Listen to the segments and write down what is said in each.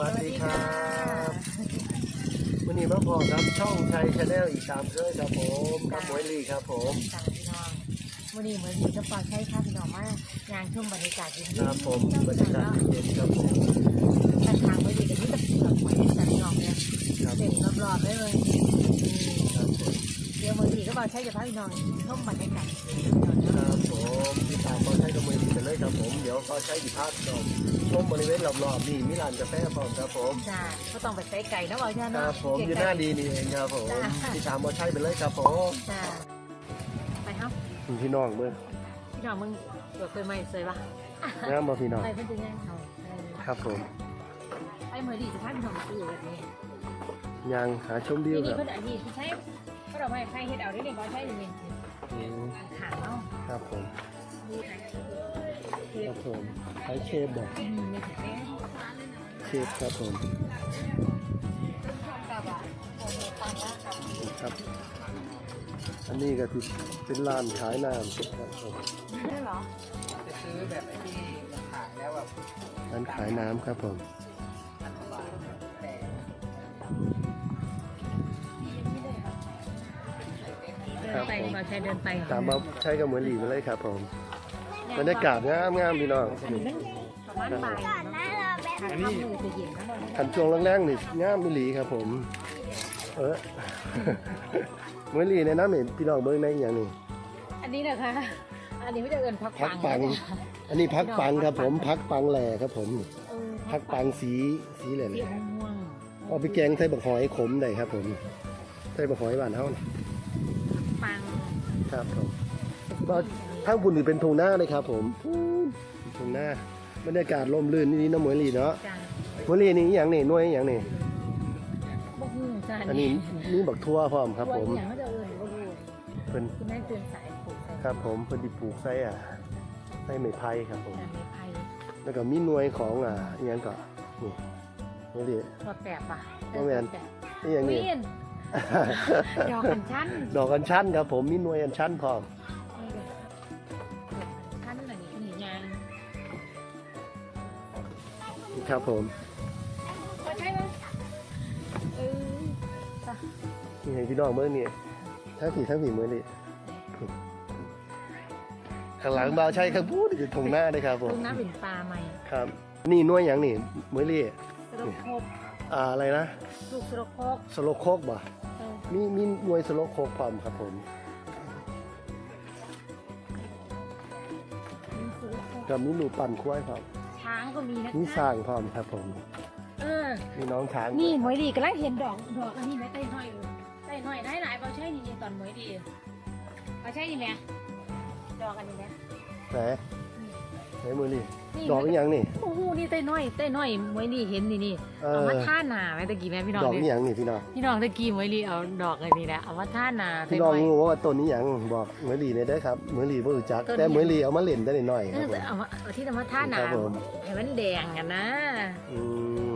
วัสดีครับวันนี้มาพอครับช่องชัยชาแนลอีกตามเคยครับผมกับหมวยลีครับผมต่างพี่น้องวันนี้เหมือนอยู่จะปลอดใช้ครับพี่น้องมางานชมบรรยากาศดีครับผมบรรยากาศเย็นครับผมทางทางไม่ดีกันที่ตะเกียบหวยแต่พี่น้องเนี่ยครับผเด็กมรอบๆได้เลยครับผมเดี๋ยวมือดีก็ปลอดใช้จะพาพี่น้องชมบรรยากาศครับผมที่ตามมาใช้กับหมวยลีกันเลยครับผม เดี๋ยวก็ใช้ดิพาร์ตชมชมบริเวณรอบๆนี่มิลานกาแฟพร้อมครับผมจ้าก็ต้องไปใส่ไก่นะบอกใช่คเนาะรับผมอยู่หน้าดีนี่เองครับผมที่ตามมาใช้ไปเลยครับผมจ้าไปครับพี่น้องเมื่อพี่น้องมึงเกิดเคยไหมเคยปะงามบ่พี่น้องไปเพิ่งจะแย่งเขาครับผมไปมือดีจะพาพี่น้องไปอยู่แบบนี้ยังหาชมวิทีวนี้ครับเพิ่นอันนี้ที่ใช้ก็ เราไม่ใครเฮ็ดเอาได้เลยบอใช้เลยอืมขางเนาะครับผมครับผมใช้เชฟบอกอืมมีขายแม่เชฟครับผมกับอะโอเคฟังแล้วกับครับ อันนี้ก็คือเป็นร้านขายน้ำครับผมได้เหรอจะซื้อแบบไอ้ที่มันขายแล้วแบบร้านขายน้ำครับผม อใช้เดินไปตามมาใช้กับเหมือนหลีไปเลยครับผมบรรยากาศงามงามพี่น้องอันนี้มันประมาณบ่ายเนาะอันนี้มือจะเย็นนะบอลขันช่วงแรงๆนี่งามมิหลีครับผม เออเหมือนหลีในน้ำเห็นพี่น้องเบิ้งในอย่างนี้อันนี้นะคะ อันนี้ไม่ได้เอินพักพักปัง อันนี้พักปังครับผมพักปังแหล่ครับผมพักปังสีสีแหล่สีม่วงเอาไปแกงใส่บักหอยขมได้ครับผมใส่บักหอยบ้านเฮาน่ะปัง ครับผมก็ทางบุญนี่เป็นทงหน้าเลยครับ ผมทงหน้าบรรยากาศร่มรื่นนี่น้ำเหมือนหลีเนาะจ้าเหมือนหลีนี่อหย่างนี่หน่วยอหย่างนี่บ่ฮู้จ้าอันนี้นี่บักทั่วพร้อมครับผมอย่างก็จะเอินบ่ฮู้เพิ่นคุณแม่เตือนสายปลูกใส่ครับผมเพิ่นสิปลูกไส้อะไส้ไม้ไผ่ครับผม แต่ไม่ไผ่แล้วก็มีหน่วยของอ่าอหยังก็นี่นี่ดิทอดแปบอะบ่แม่นนี่อย่างนี้เวียน ดอกกันชั้นดอกอัญชันครับผมมีหน่วยอัญชันพร้อมชั้นอันนี้หนีงานครับผมก็ใช่ไหมเออนี่ให้พี่น้องเบิ่งนี่ทั้งสี่ทั้งสี่มื้อนี่ข้างหลังบ่าวใช้ข้างพูดอยู่ตรงหน้าเลยครับผมลูกน้ำเป็นปลาใหม่ครับ นี่หน่วยหยังนี่มื้อนี่สโลโคกอ่าอะไรนะ ลูกสโลโคกสโลโคกบ่เออ มีมีหน่วยสโลโคกพร้อมครับผมมีสโลโคกกับมีหนูปั่นควายพร้อมช้างก็มีนะมีคะสร้างพร้อมครับผมเออมีน้องช้างนี่หมวยดีกำลังเห็นดอกดอกอันนี้ไหมใต้ห้อยอยู่ใต้ห้อยได้หลายเบาใช่นี่ตอนหมวยดีเบาใช่นี่ไหมดอกอันนี้ไหมไหน ไหนมือนี่นี่ดอกอีหยังนี่ โอ้โหนี่ใต้น้อยใต้น้อยหมวยดีเห็นนี่นี่เอเอาอมาท่าหนาไหมตะกี้แม่พี่น้องดอกเนี่อียหยังนี่พี่น้องพี่น้องตะกี้หมวยดีเอาดอกอันนี้แหละเอามาท่าหนาพี่ใต้น้องน้อยรู้ว่าต้นนี้หยังบอกเหมือนหลีในได้อครับเหมือนหลีบ่รู้จัก ต้นนี้ แต่เหมือนหลีเอามาเล่นได้หน่อยๆเอครัอบผม เอามาเอาที่เอามาท่าหนาครับผม ให้มันแดงกันนะอืม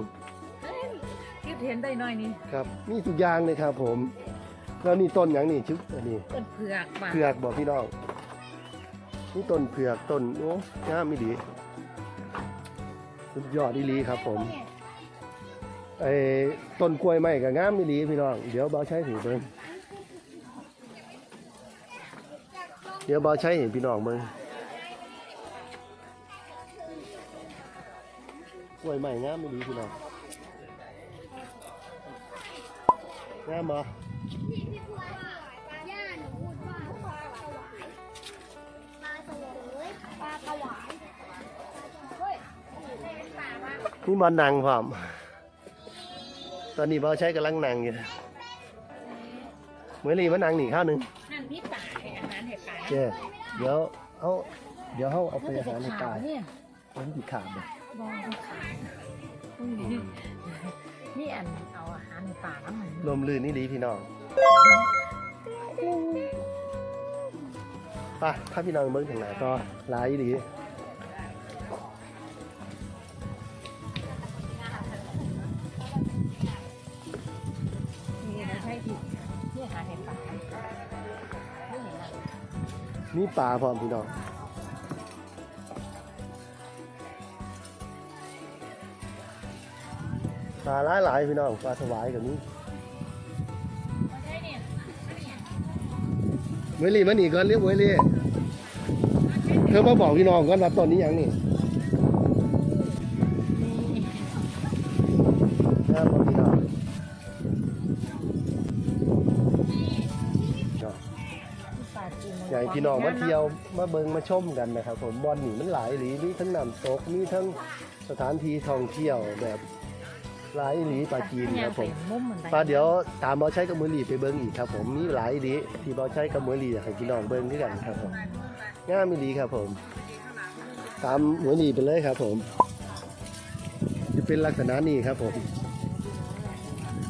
คิดเห็นได้น้อยนี่ครับมีทุกอย่างเลยครับผมแล้วนี่ต้นหยังนี่ชึกอันนี้ต้นเผือกป่ะเผือกบอกพี่น้อง นี่ต้นเผือกต้นโอ้งามอีดีสุดยอดอีหลีครับผมไอ้ต้นกล้วยไม้ก็งามอีหลีพี่น้องเดี๋ยวบ่าวใช้ให้เบิ่งเดี๋ยวบ่าวใช้ให้พี่น้องเบิ่งกล้วยไม้งามอีหลีพี่น้องงามบ่ นี่มานั่งพร้อมตอนนี้บ่าวใช้กำลังนั่งอยู่เหมือนรีมานั่งหนีข้าวหนึ่งนั่นพี่ป่าให้อาหารเห็ดป่าเจ้เดี๋ยวเอาเดี๋ยวเขาเอาไปมันจะอาหารในขาตาวยเนี่ยมันติดขาดเลยบองขาดนี่อันเอาอาหารในป่าน้ำมันลมลื่นนี่ดีพี่น้องไป่ะถ้าพี่น้องเบิ้งถึงไหนก็หลายดี มีปลาพร้อมพี่น้องปลาหลายหลายๆพี่น้องปลาสวายกับนี้บ่ใช่เนี่ยอันนี้เมลี่มันอีกก่อนเรียกเมลี่เธอมาบอกพี่น้องก่อนว่าตอนนี้ยังนี่ พี่น้องมาเที่ยวมาเบิงมาชมกันนะครับ ผมบอลนี่มันหลายหลีมีทั้งน้ำตกมีทั้งสถานที่ท่องเที่ยวแบบหลายหลีปลาจีนครับผมมุมเหมือนปลาเดี๋ยวตามบอใช้กับมือหลีไปเบิงอีกครับ ผมมีหลายหลีที่บอใช้กับมือหลีอยากให้พี่น้องเบิงด้วยกันครับผมง่ายมีหลีครับผม ตามมือหลีไปเลยครับ ผมจะเป็นลักษณะนี้ครับผม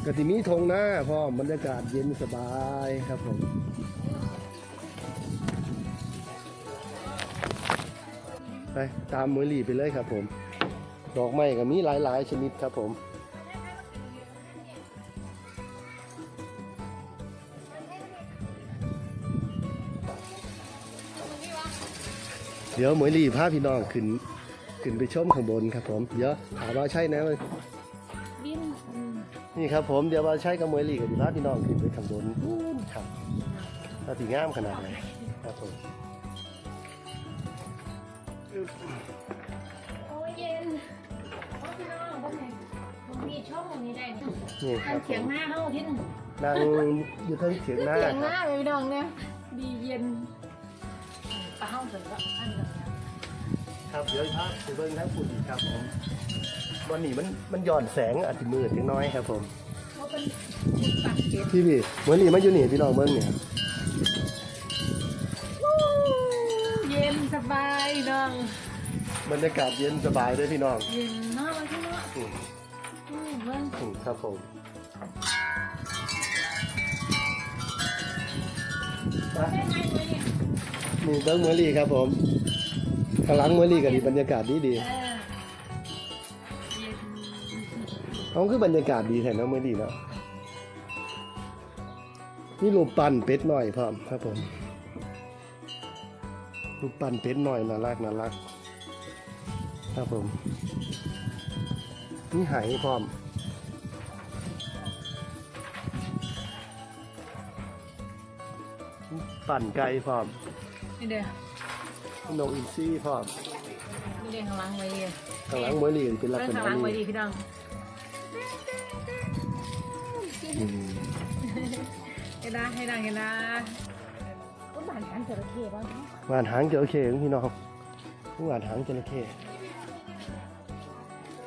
กติมีทงหน้าพร้อมบรรยากาศเย็นสบายครับผม ไปตามมือหลีไปเลยครับผม ดอกไม้ก็มีหลายๆ ชนิดครับผมเดี๋ยวหมวยหลีพาพี่น้องขึ้นขึ้นไปชมข้างบนครับผมเดี๋ยวถามว่าใช่นะบินนี่ครับผมเดี๋ยวว่าใช่กับหมวยหลีกับพี่พาพี่น้องขึ้นไปข้างบนนู่นครับถ้าสีงามขนาดไหนครับผม โอ้ยเย็นโอ้พี่น้องบ่แม่นบ่มีช่องตรงนี้ได้นี่นี่คอัรันบผเสียงมหน้าเฮาที่นึงนั่งอยู่ทั้งเถียงหน้าเสียงคหรับน้าเลยพี่น้องเนี่ยดีเย็นปลาเฮาเสร็จแล้วอันเดียวกันครับเดี๋ยวพาไปเบิ้งทั้งฝุ่นอีกครับผมวันนี้มันมันหย่อนแสงอาจจะมืดจังน้อยครับผม เพราะเป็นปากเก็บ พี่พี่เหมือนนี่มาอยู่นี่พี่น้องเบิ้งเนี่ย เย็นส บายน้องบรรยากาศเย็นสบายด้วยพี่น้องเย็นเนาะมันที่เนาะอืมอืมเบิ่งอืมครับผมไปได้ไหมเว้ยเนี่ยนี่เบิ้งเมอรี่ครับผมข้างหลังเมอรี่ก็ดีบรรยากาศดีดีเออเย็นเขาคือบรรยากาศดีแท้เนาะเมอรี่เนาะนี่รูปปั้นเป็ดหน่อยพร้อมครับผม รูปปั้นเป็ดหน่อยน่ารักน่ารักครับผมนี่ไหพร้อมปั่นไก่พร้อมนี่เด้อนกอินทรีพร้อมนี่เด้อข้างหลังไว้ดีข้างหลังมวยลีเป็นลักเบิ่งษข้างณะหลังไว้นี้ดีพี่น้องอืมเห็นนะให้ดังเห็นนะก็บานขันจระเข้บ้างเนาะหวานหางจระเข้ของพี่น้องหวานหางจระเข้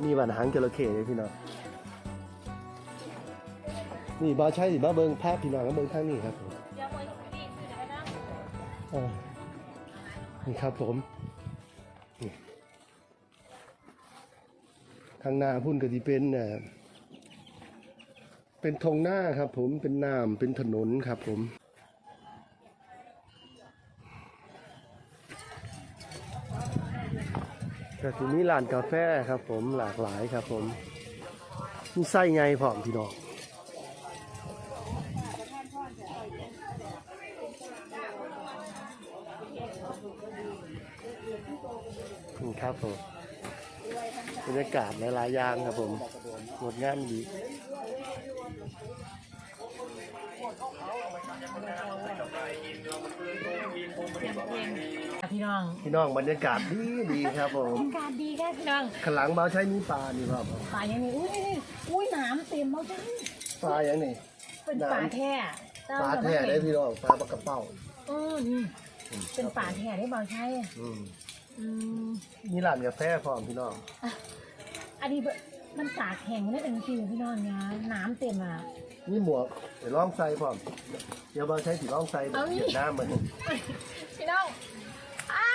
นี่หวานหางจระเข้เลยพี่น้องนี่บ้าใช่สิบ้าเบิ้งภาพพี่น้องแล้วเบิ้งข้างนี้ครับผมอ่านี่ครับผมนี่ข้างหน้าพุ่นก็จะเป็นเอ่อเป็นธงหน้าครับผมเป็นน้ำเป็นถนนครับผม ก็ที่นี้ร้านกาแฟครับ ผมหลากหลายครับ ผมมีไส้ไงพร้อมพี่น้องนี่ครับผมบรรยากาศหลายๆอย่างครับผมงดงามดี พี่น้องพี่น้องบรรยากาศดีดีครับผมอากาศดีแค่พี่น้องขางหลังเบาใช้มีปลานี่ครับป่าอย่างนี้อุ้ยนี่อุ้ยหนามเต็มแล้วจ้ะปลาอย่างนี้เป็นป่าแท้ปลาแท้ได้พี่น้องปลาปลากระเป้าเออนี่เป็นป่าแท้ได้บางใช่อืมอืมมีร้านกาแฟพร้อมพี่น้องอันนี้มันตากแข็งไม่เป็นจริงพี่น้องเนี่ยน้ำเต็มอะ นี่หมวกเดี๋ยวลองใส่พร้อมเดี๋ยวเบาใช้สีลองใส่เอานี่เวียดนามเหมือนพี่น้องอ้า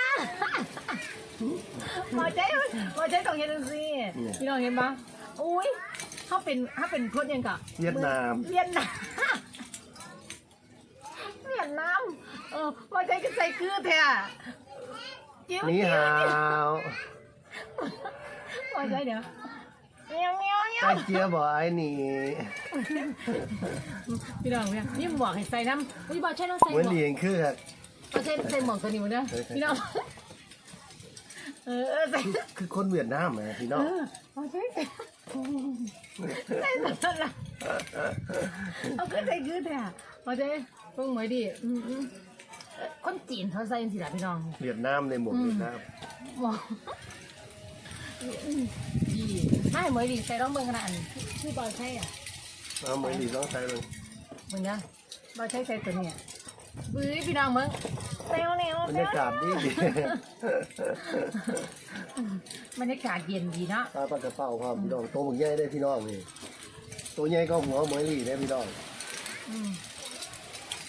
หมอเจ๊หมอเจ๊ต้องเห็นดูสิพี่น้องเห็นปะอุ้ยถ้าเป็นถ้าเป็นคนยังกะเวียดนามเวียดนามเวียดนามเออหมอเจ๊ก็ใส่คือแท้จิ้วนี่จิ้วฮาวหมอเจ๊เดี๋ยวเงี้ยวเงี้ยวเงี้ย ไอวเจียบอกไอ้นี่พี่น้องเนี่ยนี่หมวกให้ใส่น้ำพี่บอกใช่ต้องใส่หเหมือนมวกเลียงคือครับเอาใส่ใส่หมวกตัวนี้มาเด้อพี่น้องเออเออใส่คือคนเวียดนามแหมพี่น้องเออเอาใช่ใส่ใส่สลัดเอาขึ้นใส่ยืดเลยอะเอาใจเพิ่งหมวยดิอืมอืมเอ้ยคนจีนเขาใส่สิล่ะพี่น้อง เวียดนามในหมวกเวียดนามว้าว ดีไม่หมวยดิใส่ร้องเบิ่งขนาดนี้ชื่อบอลใช่อะเอาเหมือนดีต้องใช้เลยมึงนะบอลใช่ใส่ตัวเนี้ยบื้อพี่น้องมึงเร็วเร็วบรรเร็ยาวกาศดีดีบรรยากาศเย็นดีเนาะปลาปลากระเป๋าครับพี่น้องตัวหมึกใหญ่ได้พี่น้องนี่ตัวใหญ่ก็หัวเหมือนลีได้พี่น้องอืม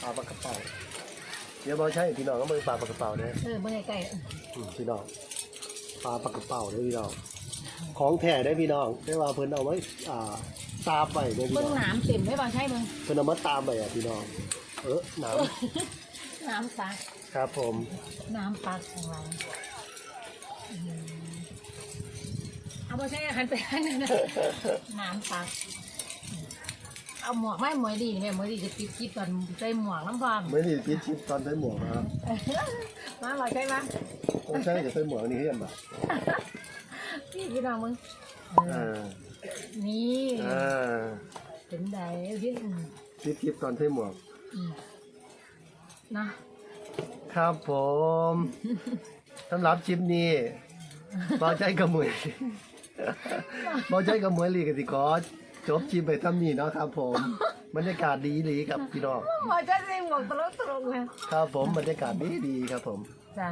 ปลาปลากระเป๋าเดี๋ยวบอใช่พี่น้องก็มือปลาปลากระเป๋าเนี่ยเออเบิ่งใกล้อืมพี่น้องปลาปลากระเป๋าได้พี่น้อง ของแท้ได้พี่น้องได้ว่าเพิ่นเอาไว้อ่าตามไปได้ๆพี่เบิ่งน้องน้ำเต็มไม่บอลใช่มึงเพิ่นเอามาตามไปอะพี่น้อง เออน้น้ำซักำครับผมน้ำปักของเราอืมเอาบอลใช่หันไปหันนึงนะน้ำปักเอาหมวกไม่หมวยดีเนี่ยหมวยดีจะปิดคลิปตอนใส่หมวกน้ำพรามไม่ได้ปิดชิปตอนใส่หมวกนะครับมาบอลใช่ไหมต้องใช้จะใส่หมวกนี่เห็นป่ะพี่พี่น้องมึงอ่านี่อ่าเป็นไดพี่อืมปิดชิปตอนใส่หมวก อืมเนาะครับผมสำหรับชิปนี้บอใจกระมวยบอใจกระมวยลีกันสิขอจบชิปไปทำนี้เนาะครับผมบรรยากาศดีดีครับพี่น้องบอลใช่ใส่หมวกตลกตลกเลยครับผมบรรยากาศดีดีครับผม จ้า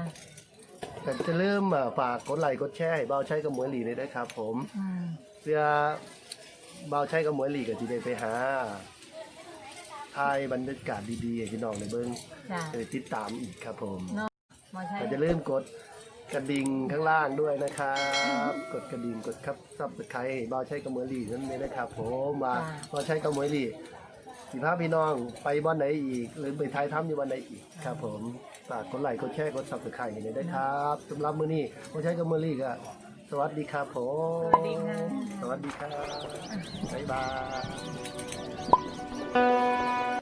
แต่จะเริ่มอ่าฝากกดไลค์กดแชร์ให้เบาใช้กระมวยลีเลยนะครับ ผม อืมเพื่อเบาใช้กระมวยลีกับที่ได้ไปหาถ่ายบรรยากาศดีๆให้พี่น้องในเบิ้งจ้าเออติดตามอีกครับผมเนาะบอลใช่เราจะเริ่มกดกระดิ่งข้างล่างด้วยนะครับ กดกระดิ่งกดครับซับสไครต์เบาใช้กระมวยลีนั่นเองนะครับ ผมมาเบาใช้กระมวยลี สิพาพี่น้องไปบ้านไหนอีก หรือไปท้ายถ้ำอยู่บ้านไหนอีกครับ ผมฝากกดไลค์กดแชร์กดซับสไครต์ให้หน่อยนะครับสำหรับมื้อนี้เบาใช้กระมวยลีก็สวัสดีครับผมสวัสดีค่ะ สวัสดีครับบ๊ายบาย